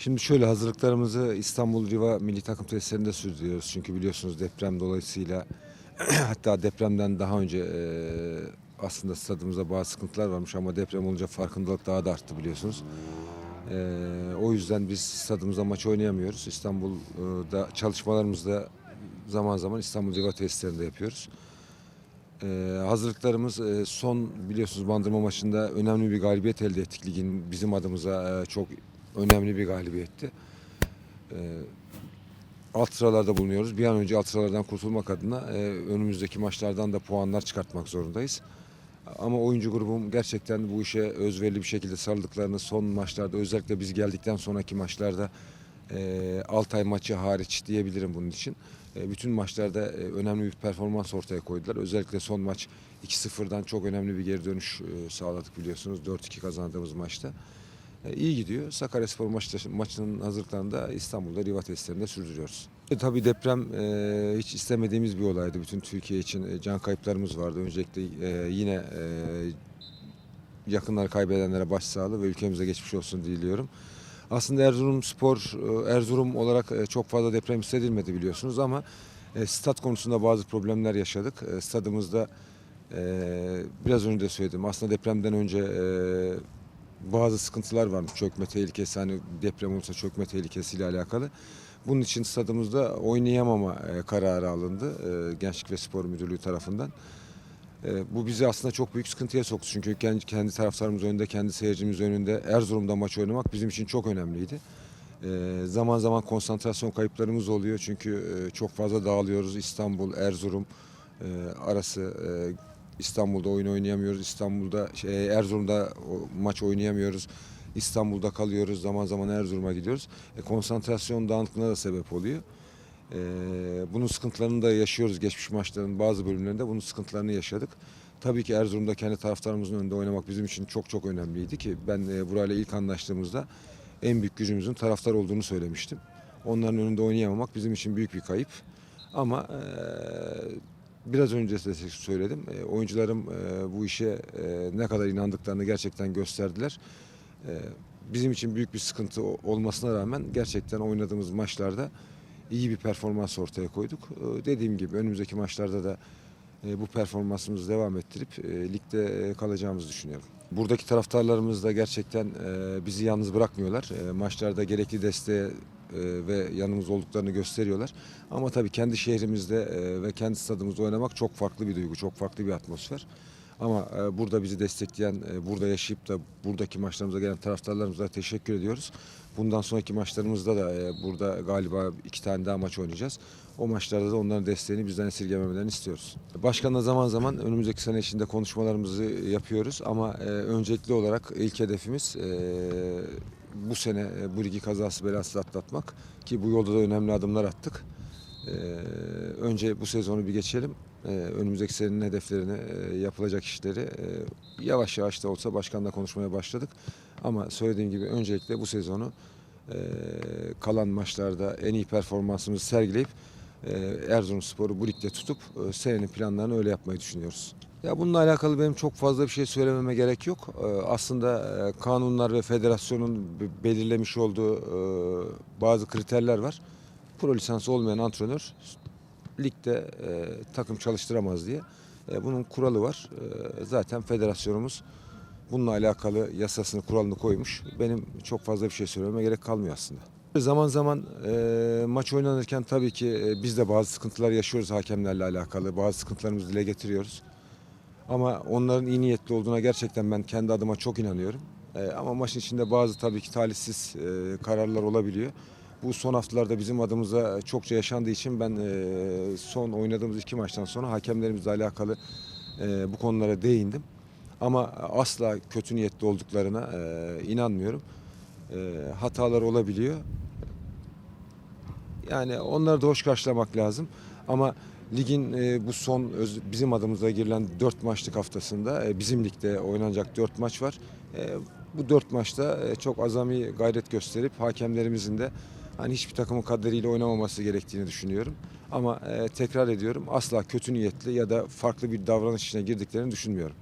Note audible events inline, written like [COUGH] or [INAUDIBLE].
Şimdi şöyle hazırlıklarımızı İstanbul Riva Milli Takım Tesislerinde sürdürüyoruz. Çünkü biliyorsunuz deprem dolayısıyla [CLEARS THROAT] hatta depremden daha önce e, aslında stadımızda bazı sıkıntılar varmış ama deprem olunca farkındalık daha da arttı biliyorsunuz. E, o yüzden biz stadımızda maç oynayamıyoruz. İstanbul'da çalışmalarımızda zaman zaman İstanbul Riva Tesislerinde yapıyoruz. Ee, hazırlıklarımız e, son biliyorsunuz Bandırma maçında önemli bir galibiyet elde ettik ligin bizim adımıza e, çok önemli bir galibiyetti. Ee, alt sıralarda bulunuyoruz. Bir an önce alt sıralardan kurtulmak adına e, önümüzdeki maçlardan da puanlar çıkartmak zorundayız. Ama oyuncu grubum gerçekten bu işe özverili bir şekilde sarıldıklarını son maçlarda özellikle biz geldikten sonraki maçlarda e, Altay maçı hariç diyebilirim bunun için. E, bütün maçlarda e, önemli bir performans ortaya koydular. Özellikle son maç 2-0'dan çok önemli bir geri dönüş e, sağladık biliyorsunuz. 4-2 kazandığımız maçta. E, iyi gidiyor. Sakaryaspor maçta, maçının hazırlıklarını da İstanbul'da Riva testlerinde sürdürüyoruz. E, tabii deprem e, hiç istemediğimiz bir olaydı. Bütün Türkiye için e, can kayıplarımız vardı. Öncelikle e, yine e, yakınları kaybedenlere başsağlığı ve ülkemize geçmiş olsun diliyorum. Aslında Erzurum Spor, e, Erzurum olarak çok fazla deprem hissedilmedi biliyorsunuz ama stat konusunda bazı problemler yaşadık. Stadımızda biraz önce de söyledim. Aslında depremden önce bazı sıkıntılar varmış. Çökme tehlikesi, hani deprem olursa çökme tehlikesiyle alakalı. Bunun için stadımızda oynayamama e, kararı alındı e, Gençlik ve Spor Müdürlüğü tarafından. E, bu bizi aslında çok büyük sıkıntıya soktu. Çünkü kendi, kendi taraftarımız önünde, kendi seyircimiz önünde Erzurum'da maç oynamak bizim için çok önemliydi. Zaman zaman konsantrasyon kayıplarımız oluyor. Çünkü çok fazla dağılıyoruz. İstanbul, Erzurum arası İstanbul'da oyun oynayamıyoruz. İstanbul'da şey, Erzurum'da maç oynayamıyoruz. İstanbul'da kalıyoruz. Zaman zaman Erzurum'a gidiyoruz. E, konsantrasyon dağınıklığına da sebep oluyor. Ee, bunun sıkıntılarını da yaşıyoruz geçmiş maçların bazı bölümlerinde bunun sıkıntılarını yaşadık. Tabii ki Erzurum'da kendi taraftarımızın önünde oynamak bizim için çok çok önemliydi ki ben e, burayla ilk anlaştığımızda en büyük gücümüzün taraftar olduğunu söylemiştim. Onların önünde oynayamamak bizim için büyük bir kayıp. Ama e, biraz önce de söyledim. E, oyuncularım e, bu işe e, ne kadar inandıklarını gerçekten gösterdiler. E, bizim için büyük bir sıkıntı olmasına rağmen gerçekten oynadığımız maçlarda iyi bir performans ortaya koyduk. Ee, Dediğim gibi önümüzdeki maçlarda da e, bu performansımızı devam ettirip e, ligde e, kalacağımızı düşünüyorum. Buradaki taraftarlarımız da gerçekten e, bizi yalnız bırakmıyorlar. E, Maçlarda gerekli desteğe e, ve yanımız olduklarını gösteriyorlar. Ama tabii kendi şehrimizde e, ve kendi stadımızda oynamak çok farklı bir duygu, çok farklı bir atmosfer. Ama e, burada bizi destekleyen, e, burada yaşayıp da buradaki maçlarımıza gelen taraftarlarımıza teşekkür ediyoruz. Bundan sonraki maçlarımızda da e, burada galiba iki tane daha maç oynayacağız. O maçlarda da onların desteğini bizden esirgememelerini istiyoruz. Başkanla zaman zaman önümüzdeki sene içinde konuşmalarımızı yapıyoruz ama e, öncelikli olarak ilk hedefimiz e, bu sene e, bu ligi kazası belasız atlatmak ki bu yolda da önemli adımlar attık. Ee, önce bu sezonu bir geçelim. Ee, önümüzdeki senenin hedeflerini, e, yapılacak işleri e, yavaş yavaş da olsa başkanla konuşmaya başladık. Ama söylediğim gibi öncelikle bu sezonu e, kalan maçlarda en iyi performansımızı sergileyip e, Erzurumspor'u bu ligde tutup e, senenin planlarını öyle yapmayı düşünüyoruz. Ya bununla alakalı benim çok fazla bir şey söylememe gerek yok. Ee, Aslında e, kanunlar ve federasyonun be- belirlemiş olduğu e, bazı kriterler var pro lisansı olmayan antrenör ligde takım çalıştıramaz diye. Bunun kuralı var. Zaten federasyonumuz bununla alakalı yasasını, kuralını koymuş. Benim çok fazla bir şey söylememe gerek kalmıyor aslında. Zaman zaman e, maç oynanırken tabii ki e, biz de bazı sıkıntılar yaşıyoruz hakemlerle alakalı. Bazı sıkıntılarımızı dile getiriyoruz. Ama onların iyi niyetli olduğuna gerçekten ben kendi adıma çok inanıyorum. E, ama maçın içinde bazı tabii ki talihsiz e, kararlar olabiliyor. Bu son haftalarda bizim adımıza çokça yaşandığı için ben e, son oynadığımız iki maçtan sonra hakemlerimizle alakalı e, bu konulara değindim. Ama asla kötü niyetli olduklarına e, inanmıyorum. E, hatalar olabiliyor. Yani onları da hoş karşılamak lazım. Ama ligin e, bu son öz- bizim adımıza girilen 4 maçlık haftasında e, bizim ligde oynanacak 4 maç var. E, bu 4 maçta e, çok azami gayret gösterip hakemlerimizin de hani hiçbir takımın kaderiyle oynamaması gerektiğini düşünüyorum. Ama e, tekrar ediyorum asla kötü niyetli ya da farklı bir davranış içine girdiklerini düşünmüyorum.